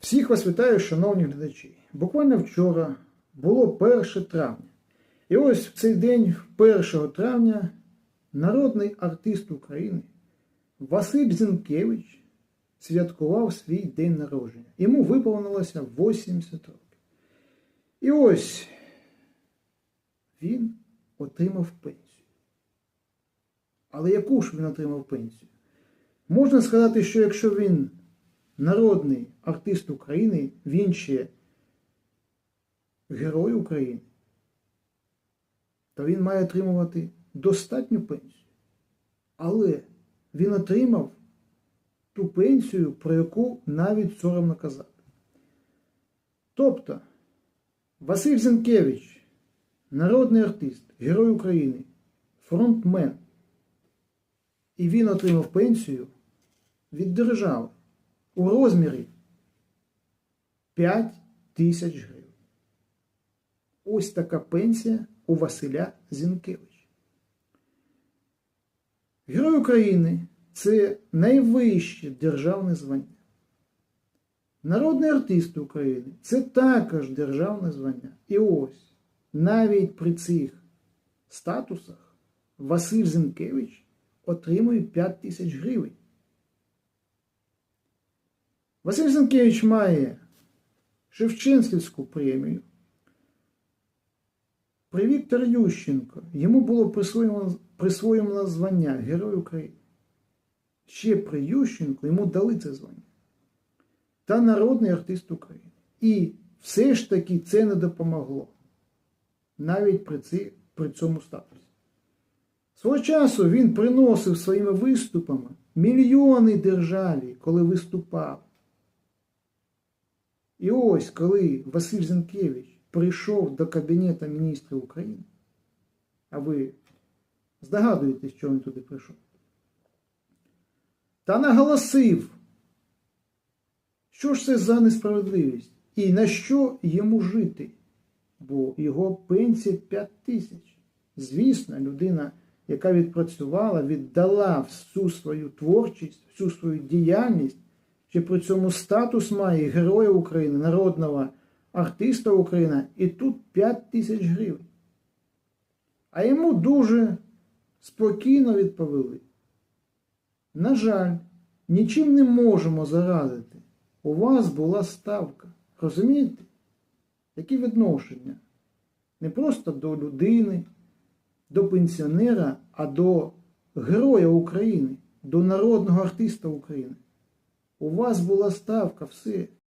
Всіх вас вітаю, шановні глядачі. Буквально вчора було 1 травня. І ось в цей день, 1 травня, народний артист України Василь Зінкевич святкував свій день народження. Йому виповнилося 80 років. І ось він отримав пенсію. Але яку ж він отримав пенсію? Можна сказати, що якщо він народний артист України, він ще герой України, то він має отримувати достатню пенсію. Але він отримав ту пенсію, про яку навіть соромно казати. Тобто, Василь Зінкевич, народний артист, герой України, фронтмен, і він отримав пенсію від держави у розмірі 5 тисяч гривень. Ось така пенсія у Василя Зінкевича. Герой України це найвище державне звання. Народний артист України це також державне звання. І ось навіть при цих статусах Василь Зінкевич отримує 5 тисяч гривень. Василь Зінкевич має Шевченківську премію. При Віктор Ющенко йому було присвоєно, присвоєно звання Герой України. Ще при Ющенку йому дали це звання. Та народний артист України. І все ж таки це не допомогло. Навіть при, ці, при цьому статусі. Свого часу він приносив своїми виступами мільйони державі, коли виступав. І ось коли Василь Зінкевич прийшов до Кабінету міністрів України, а ви здогадуєтесь, що він туди прийшов, та наголосив, що ж це за несправедливість і на що йому жити, бо його пенсія 5 тисяч. Звісно, людина, яка відпрацювала, віддала всю свою творчість, всю свою діяльність що при цьому статус має Героя України, народного артиста України, і тут 5 тисяч гривень. А йому дуже спокійно відповіли. На жаль, нічим не можемо заразити. У вас була ставка. Розумієте? Які відношення? Не просто до людини, до пенсіонера, а до Героя України, до народного артиста України. У вас була ставка, все.